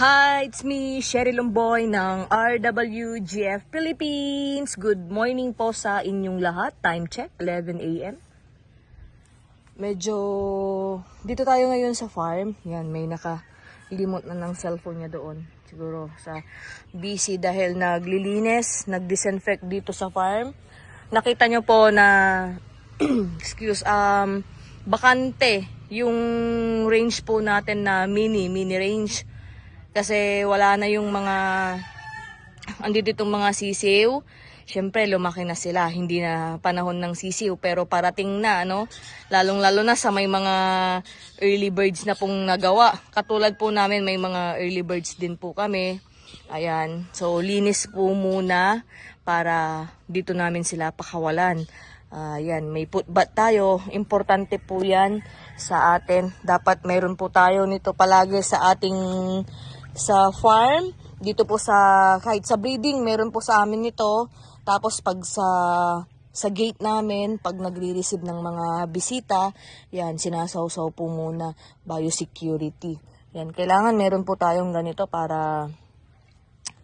Hi, it's me, Sherry Lomboy ng RWGF Philippines. Good morning po sa inyong lahat. Time check, 11 a.m. Medyo, dito tayo ngayon sa farm. Yan, may nakalimot na ng cellphone niya doon. Siguro sa busy dahil naglilinis, nag-disinfect dito sa farm. Nakita nyo po na, excuse, um, bakante yung range po natin na mini, mini range. Kasi wala na yung mga, andito itong mga sisiw. Siyempre, lumaki na sila. Hindi na panahon ng sisiw. Pero parating na, ano? Lalong-lalo na sa may mga early birds na pong nagawa. Katulad po namin, may mga early birds din po kami. Ayan. So, linis po muna para dito namin sila pakawalan. Ayan, may putbat tayo. Importante po yan sa atin. Dapat mayroon po tayo nito palagi sa ating sa farm. Dito po sa, kahit sa breeding, meron po sa amin nito. Tapos pag sa sa gate namin, pag nagre-receive ng mga bisita, yan, sinasawsaw po muna biosecurity. Yan, kailangan meron po tayong ganito para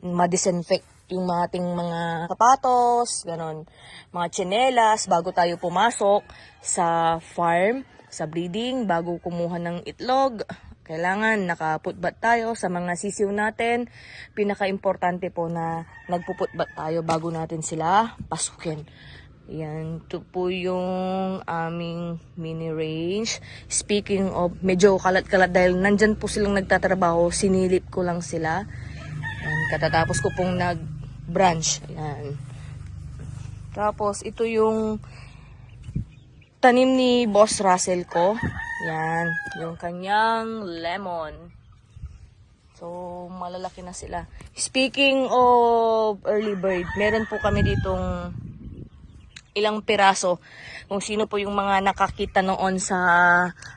ma-disinfect yung mga ating mga sapatos, ganon, mga tsinelas, bago tayo pumasok sa farm, sa breeding, bago kumuha ng itlog, kailangan nakaputbat tayo sa mga sisiw natin. Pinaka-importante po na nagpuputbat tayo bago natin sila pasukin. Yan, ito po yung aming mini range. Speaking of, medyo kalat-kalat dahil nandyan po silang nagtatrabaho, sinilip ko lang sila. Yan, katatapos ko pong nag-branch. Ayan. Tapos, ito yung tanim ni Boss Russell ko. Yan, yung kanyang lemon. So, malalaki na sila. Speaking of early bird, meron po kami ditong ilang piraso. Kung sino po yung mga nakakita noon sa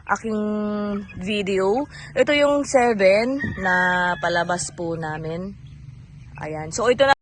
aking video. Ito yung 7 na palabas po namin. Ayan. So, ito na